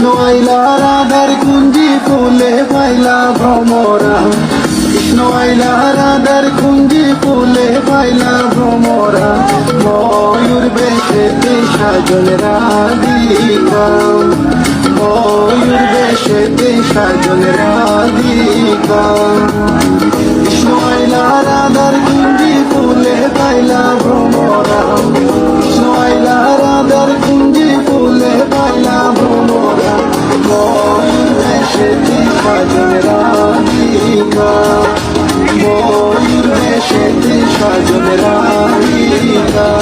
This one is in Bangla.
কৃষ্ণ আইলা রাধার কুঞ্জি ফুলে পাইলা ভ্রমরা। কৃষ্ণ আইলা রাধার কুঞ্জি ফুলে পাইলা ভ্রমরা। ময়ূর বেশেতে সাজল রাধিকা। ময়ূর বেশেতে সাজল রাধিকা। সাজন রাধিকা ময়ূর দেশেতে সাজন রাধিকা